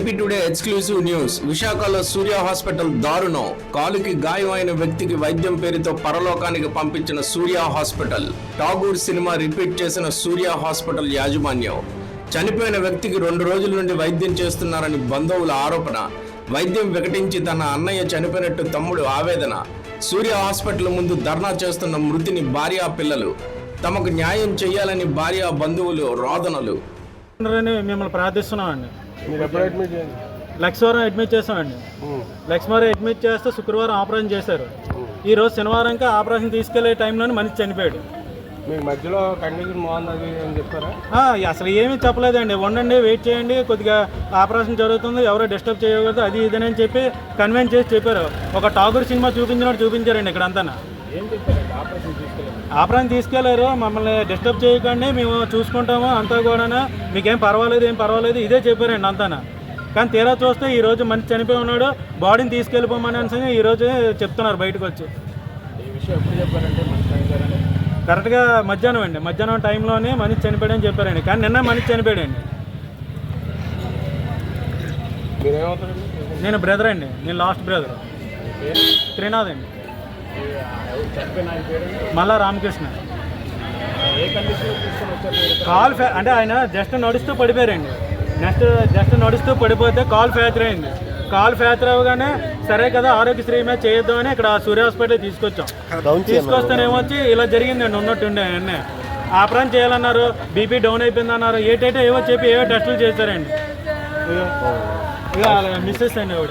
AP today exclusive news. విశాఖలో సూర్య hospital దారుణం. కాలుకి గాయమైన వ్యక్తికి వైద్యం పేరుతో పరలోకానికి పంపించిన Surya hospital. Tagore cinema repeat చేసిన సూర్య హాస్పిటల్ యాజమాన్యం. చనిపోయిన వ్యక్తికి రెండు రోజుల నుండి వైద్యం చేస్తున్నారని బంధువుల ఆరోపణ. వైద్యం వికటించి తన అన్నయ్య చనిపోయినట్టు తమ్ముడు ఆవేదన. సూర్య హాస్పిటల్ ముందు ధర్నా చేస్తున్న మృతిని భార్య పిల్లలు. తమకు న్యాయం చేయాలని భార్య బంధువులు రోదనలు. మిమ్మల్ని ప్రార్థిస్తున్నామండి. లక్ష్మీవారం అడ్మిట్ చేసామండి లక్ష్మీవారం అడ్మిట్ చేస్తే శుక్రవారం ఆపరేషన్ చేశారు. ఈ రోజు శనివారంకి ఆపరేషన్ తీసుకెళ్ళే టైంలోనే మనిషి చనిపోయాడు. మధ్యలో కండిషన్ బాగుంది అది అని చెప్పారా? ఆ, అసలు ఏమీ చెప్పలేదండి. ఉండండి వెయిట్ చేయండి. కొద్దిగా ఆపరేషన్ జరుగుతుంది. ఎవరో డిస్టర్బ్ చేయకూడదు. అది ఇదని అని చెప్పి కన్విన్స్ చేసి చెప్పారు. ఒక టాగూర్ సినిమా చూపించినట్టు చూపించారండి ఇక్కడ అంతా ఆపరేషన్ తీసుకెళ్ళారు. మమ్మల్ని డిస్టర్బ్ చేయకండి. మేము చూసుకుంటాము. అంతా కూడా మీకేం పర్వాలేదు ఏం పర్వాలేదు. ఇదే చెప్పారండి అంతానా. కానీ తీరా చూస్తే ఈ రోజు మనిషి చనిపోయి ఉన్నాడు. బాడీని తీసుకెళ్ళిపోమని అని ఈ రోజు చెప్తున్నారు బయటకు వచ్చి. కరెక్ట్గా మధ్యాహ్నం అండి. మధ్యాహ్నం టైంలోనే మనిషి చనిపోయాడని చెప్పారండి. కానీ నిన్న మనిషి చనిపోయాడండి. నేను బ్రదర్ అండి. నేను లాస్ట్ బ్రదర్. త్రినాథ్ అండి. మళ్ళా రామకృష్ణ? కాల్ ఫ్యా అంటే ఆయన జస్ట్ నడుస్తూ పడిపోయారండి. నెక్స్ట్ జస్ట్ నడుస్తూ పడిపోతే కాల్ ఫ్రాక్చర్ అయింది. కాల్ ఫ్రాక్చర్ అవగానే సరే కదా ఆరోగ్యశ్రీ మీద చేయొద్దు అని ఇక్కడ సూర్య హాస్పిటల్ తీసుకొచ్చాం. తీసుకొస్తేనేమొచ్చి ఇలా జరిగిందండి ఉన్నట్టుండే అన్నీ. ఆపరేషన్ చేయాలన్నారు బీపీ డౌన్ అయిపోయింది అన్నారు ఏటైతే ఏవో చెప్పి ఏవో టెస్టులు చేశారండి. ఇక మిస్సెస్ అండి ఆవిడ.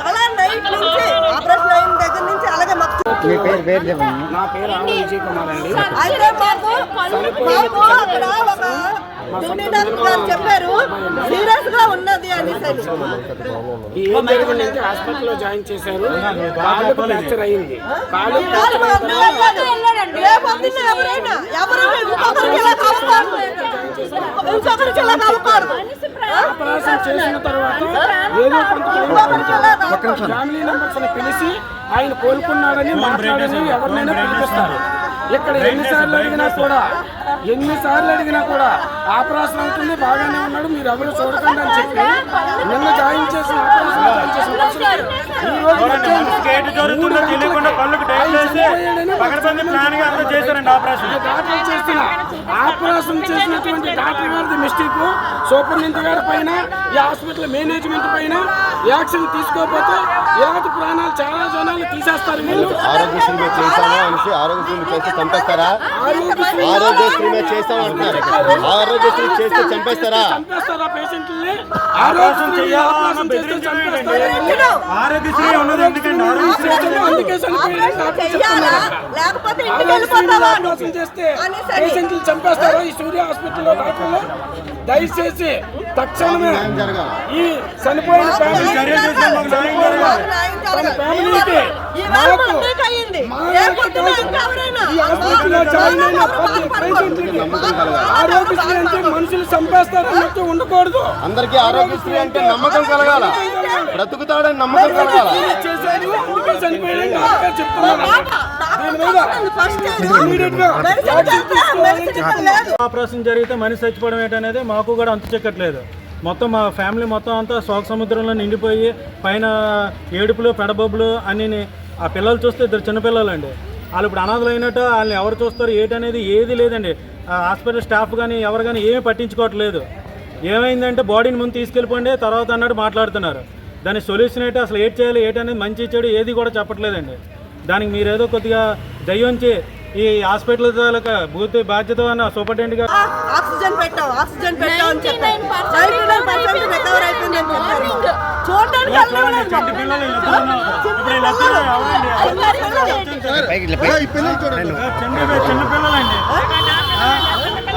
అలా నైట్ నుంచి ఆపరేషన్ అయిన దగ్గర నుంచి అలాగే మాకు నా పేరు విజయ్ కుమార్ అండి. అయితే మాకు మాకు అక్కడ ఒక గారు చెప్పారు సీరియస్గా ఉన్నది ఏం జరిగిందంటే హాస్పిటల్లో జాయిన్ చేశారు. కాలు ఫ్రాక్చర్ అయింది. కాలు ఆపరేషన్ చేసిన తర్వాత ఏదో కొంత ఫ్యామిలీ మెంబర్స్ పిలిచి ఆయన కోలుకున్నాడని మాట్లాడని ఎవరినైనా పిలిపిస్తారు. ఇక్కడ ఎన్నిసార్లు అడిగినా కూడా ఎన్నిసార్లు అడిగినా కూడా ఆపరేషన్ అవుతుంది బాగానే ఉన్నాడు మీరు ఎవరు చూడకండి అని చెప్పి నిన్న జాయిన్ చేసిన ఆపరేషన్ ఈ రోజు మధ్యాహ్నం గేట్ జరుగుతుందో తెలియకుండా కళ్ళుకి టైం వేసి పగడబంది ప్లాన్గా అందరూ చేశారండి ఆపరేషన్ డాక్టర్ చేసిన ఆపరేషన్ చేసినటువంటి డాక్టర్ గారిది మిస్టేక్ సూపరింటెండెంట్ గారి పైన ఈ హాస్పిటల్ మేనేజ్మెంట్ పైన యాక్షన్ తీసుకోకపోతే ఇలాంటి ప్రాణాలు చాలా జనాలు తీసేస్తారు వీళ్ళు. ఆరోగ్యశ్రీ మీద చేశాము అనేసి ఆరోగ్యశ్రీ చేస్తే చంపేస్తారా? ఆరోగ్యశ్రీ ఆరోగ్యశ్రీ మీద చేస్తాం అంటున్నారు. ఆరోగ్యశ్రీ చేస్తే చంపేస్తారా? చంపేస్తారా చేస్తే బెదిరించడం చంపేస్తారా? ఆరోగ్యశ్రీ ఉన్నది ఆరోగ్యశ్రీ ఆపరేషన్ అందుకే. లేకపోతే ఆపరేషన్ చేస్తే పేషెంట్లు చంపేస్తారా ఈ సూర్య హాస్పిటల్లో డాక్టర్లు దయచేసి తక్షణమే ఈ చనిపోయిన ఫ్యామిలీ చర్య చేసిన మాకు న్యాయం జరగాలి. తన ఫ్యామిలీకి మాకు ఈ హాస్పిటల్లో జాయిన్ అయిన ప్రతి పేషెంట్కి ఆరోగ్యశ్రీ అంటే మనుషులు చంపేస్తారన్నట్టు ఉండకూడదు. అందరికీ ఆరోగ్యశ్రీ అంటే నమ్మకం కలగాల. బ్రతుకుతాడని నమ్మకం కలగాల. అందుకే డాక్టర్ చెప్తున్నారు దీని ఆపరేషన్ జరిగితే మనిషి చచ్చిపోవడం ఏంటనేది మాకు కూడా అంత చెక్కట్లేదు. మొత్తం మా ఫ్యామిలీ మొత్తం అంతా శోక సముద్రంలో నిండిపోయి పైన ఏడుపులు పెడబొబ్బులు అని ఆ పిల్లలు చూస్తే ఇద్దరు చిన్నపిల్లలండి. వాళ్ళు ఇప్పుడు అనాథలు అయినట్టు వాళ్ళని ఎవరు చూస్తారు ఏంటనేది ఏది లేదండి. హాస్పిటల్ స్టాఫ్ కానీ ఎవరు కానీ ఏమీ పట్టించుకోవట్లేదు. ఏమైందంటే బాడీని ముందు తీసుకెళ్ళిపోండి తర్వాత అన్నట్టు మాట్లాడుతున్నారు. దాని సొల్యూషన్ ఏంటి అసలు ఏట్ చేయాలి ఏంటనేది మంచి చెడు ఏది కూడా చెప్పట్లేదండి. దానికి మీరేదో కొద్దిగా దయ్యుంచి ఈ హాస్పిటల్ తాలూకా బూత్ బాధ్యత ఉన్న సూపరింటెండెంట్ గారు ఆక్సిజన్ పెట్టావు ఆక్సిజన్ పెట్టావు అని చెప్పారు. రికవర్ అయిపోయింది అని చెప్పారు. చూడడానికి?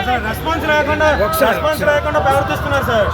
అసలు రెస్పాన్స్ లేకుండా రెస్పాన్స్ లేకుండా ప్రవర్తిస్తున్నారు సార్.